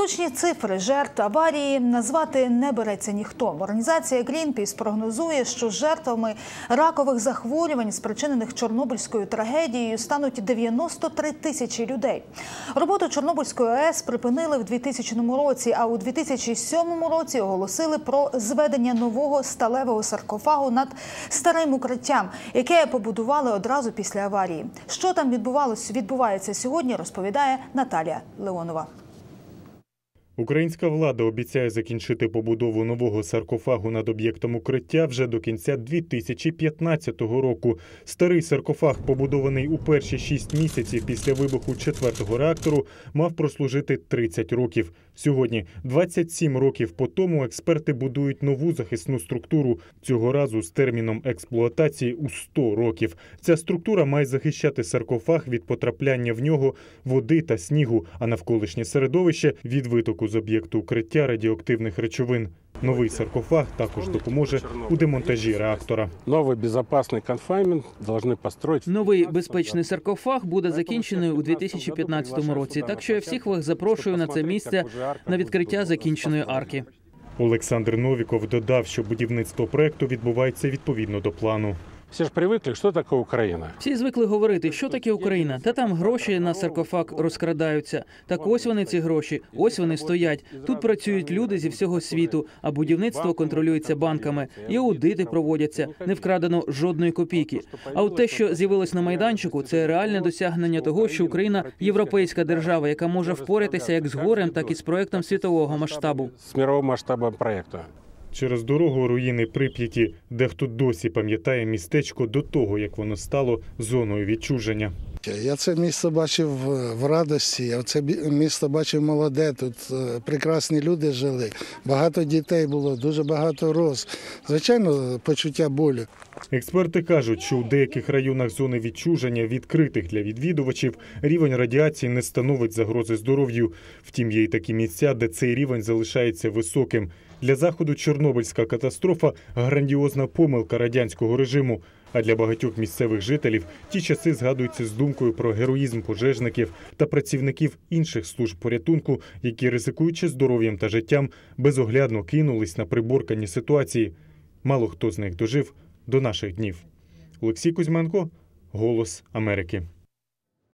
Точні цифри жертв аварії назвати не береться ніхто. Організація Greenpeace прогнозує, що жертвами ракових захворювань, спричинених Чорнобильською трагедією, стануть 93 тисячі людей. Роботу Чорнобильської АЕС припинили в 2000 році, а у 2007 році оголосили про зведення нового сталевого саркофагу над старим укриттям, яке побудували одразу після аварії. Що там відбувалося, відбувається сьогодні, розповідає Наталія Леонова. Українська влада обіцяє закінчити побудову нового саркофагу над об'єктом укриття вже до кінця 2015 року. Старий саркофаг, побудований у перші шість місяців після вибуху четвертого реактору, мав прослужити 30 років. Сьогодні, 27 років по тому, експерти будують нову захисну структуру цього разу з терміном експлуатації у 100 років. Ця структура має захищати саркофаг від потрапляння в нього води та снігу, а навколишнє середовище від витоку з об'єкту укриття радіоактивних речовин. Новий саркофаг також допоможе у демонтажі реактора. Новый безопасный конфайнмент должны построить. Новий безпечний саркофаг буде закінчений у 2015 році. Так що я всіх вас запрошую на це місце на відкриття закінченої арки. Олександр Новіков додав, що будівництво проекту відбувається відповідно до плану. Все же привыкли, что такое Украина. Всі звикли говорити, що таке Україна, та там гроші на саркофаг розкрадаються. Так ось вони ці гроші, ось вони стоять. Тут працюють люди зі всього світу, а будівництво контролюється банками. І аудити проводяться. Не вкрадено жодної копійки. А от те, що з'явилось на майданчику, це реальне досягнення того, що Україна європейська держава, яка може впоратися як з горем, так і з проектом світового масштабу. С мирового масштаба проекта. Через дорогу руїни Прип'яті, дехто досі пам'ятає містечко до того, як воно стало зоною відчуження. Я це місто бачив в радості, я це місто бачив молоде. Тут е, прекрасні люди жили. Багато дітей було, дуже багато роз. Звичайно, почуття болю. Експерти кажуть, що у деяких районах зони відчуження, відкритих для відвідувачів, рівень радіації не становить загрози здоров'ю. Втім, є й такі місця, де цей рівень залишається високим. Для заходу Чорнобильська катастрофа грандіозна помилка радянського режиму. А для багатьох місцевих жителів ті часи згадуються з думкою про героїзм пожежників та працівників інших служб порятунку, які, ризикуючи здоров'ям та життям, безоглядно кинулись на приборкані ситуації. Мало хто з них дожив до наших днів. Олексій Кузьменко, Голос Америки.